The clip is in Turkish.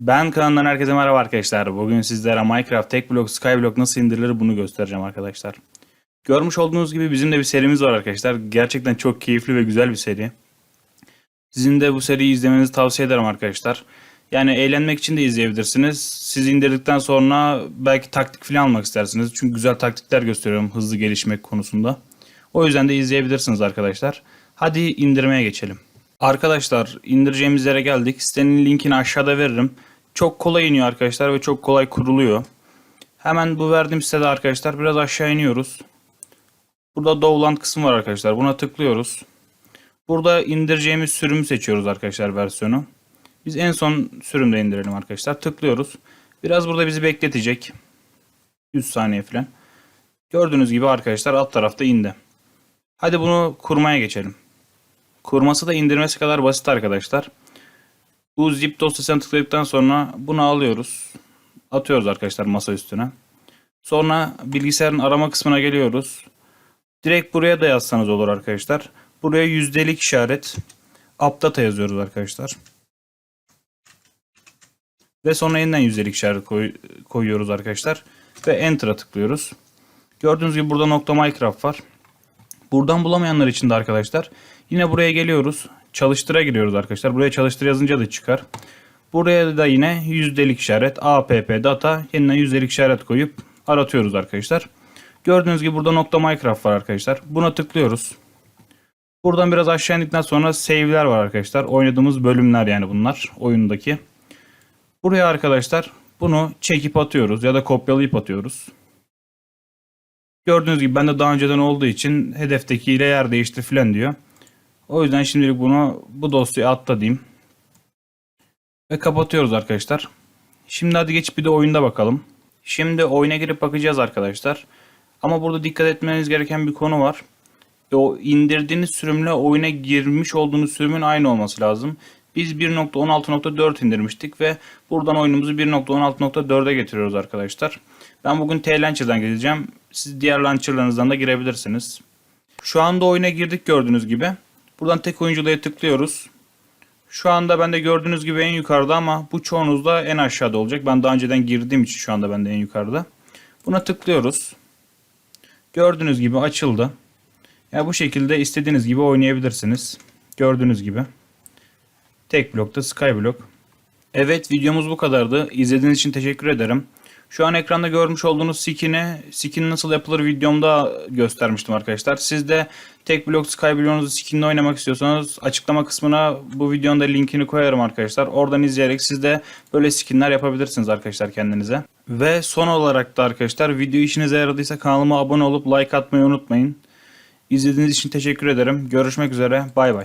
Ben kanalından herkese merhaba arkadaşlar. Bugün sizlere Minecraft Techblock Skyblock nasıl indirilir bunu göstereceğim arkadaşlar. Görmüş olduğunuz gibi bizim de bir serimiz var arkadaşlar. Gerçekten çok keyifli ve güzel bir seri. Sizin de bu seriyi izlemenizi tavsiye ederim arkadaşlar. Yani eğlenmek için de izleyebilirsiniz. Siz indirdikten sonra belki taktik falan almak istersiniz. Çünkü güzel taktikler gösteriyorum hızlı gelişmek konusunda. O yüzden de izleyebilirsiniz arkadaşlar. Hadi indirmeye geçelim. Arkadaşlar indireceğimiz yere geldik. Sitenin linkini aşağıda veririm. Çok kolay iniyor arkadaşlar ve çok kolay kuruluyor. Hemen bu verdiğim sitede arkadaşlar biraz aşağı iniyoruz. Burada Dowland kısmı var arkadaşlar. Buna tıklıyoruz. Burada indireceğimiz sürümü seçiyoruz arkadaşlar versiyonu. Biz en son sürümde indirelim arkadaşlar. Tıklıyoruz. Biraz burada bizi bekletecek. 100 saniye falan. Gördüğünüz gibi arkadaşlar alt tarafta indi. Hadi bunu kurmaya geçelim. Kurması da indirmesi kadar basit arkadaşlar. Bu zip dosyasına tıkladıktan sonra bunu alıyoruz. Atıyoruz arkadaşlar masa üstüne. Sonra bilgisayarın arama kısmına geliyoruz. Direkt buraya da yazsanız olur arkadaşlar. Buraya yüzdelik işaret updata yazıyoruz arkadaşlar. Ve sonra yeniden yüzdelik işaret koy- koyuyoruz arkadaşlar. Ve enter'a tıklıyoruz. Gördüğünüz gibi burada nokta Minecraft var. Buradan bulamayanlar için de arkadaşlar yine buraya geliyoruz. Çalıştıra giriyoruz arkadaşlar. Buraya çalıştır yazınca da çıkar. Buraya da yine yüzdelik işaret app data yeniden yüzdelik işaret koyup aratıyoruz arkadaşlar. Gördüğünüz gibi burada nokta Minecraft var arkadaşlar. Buna tıklıyoruz. Buradan biraz aşağı indikten sonra save'ler var arkadaşlar. Oynadığımız bölümler yani bunlar oyundaki. Buraya arkadaşlar bunu çekip atıyoruz ya da kopyalayıp atıyoruz. Gördüğünüz gibi bende daha önceden olduğu için hedeftekiyle yer değiştir filan diyor. O yüzden şimdilik bunu bu dosyaya atla diyeyim. Ve kapatıyoruz arkadaşlar. Şimdi hadi geçip bir de oyunda bakalım. Şimdi oyuna girip bakacağız arkadaşlar. Ama burada dikkat etmeniz gereken bir konu var. O indirdiğiniz sürümle oyuna girmiş olduğunuz sürümün aynı olması lazım. Biz 1.16.4 indirmiştik ve buradan oyunumuzu 1.16.4'e getiriyoruz arkadaşlar. Ben bugün T-Launcher'dan gideceğim. Siz diğer launcherlarınızdan da girebilirsiniz. Şu anda oyuna girdik gördüğünüz gibi. Buradan tek oyunculuğa tıklıyoruz. Şu anda bende gördüğünüz gibi en yukarıda ama bu çoğunuzda en aşağıda olacak. Ben daha önceden girdiğim için şu anda bende en yukarıda. Buna tıklıyoruz. Gördüğünüz gibi açıldı. Ya bu şekilde istediğiniz gibi oynayabilirsiniz. Gördüğünüz gibi. Tek blokta Skyblock. Evet videomuz bu kadardı. İzlediğiniz için teşekkür ederim. Şu an ekranda görmüş olduğunuz skin'i, skin nasıl yapılır videomda göstermiştim arkadaşlar. Siz de tek blok Skyblock'unuzu skin'le oynamak istiyorsanız açıklama kısmına bu videonun da linkini koyarım arkadaşlar. Oradan izleyerek siz de böyle skinler yapabilirsiniz arkadaşlar kendinize. Ve son olarak da arkadaşlar video işinize yaradıysa kanalıma abone olup like atmayı unutmayın. İzlediğiniz için teşekkür ederim. Görüşmek üzere. Bay bay.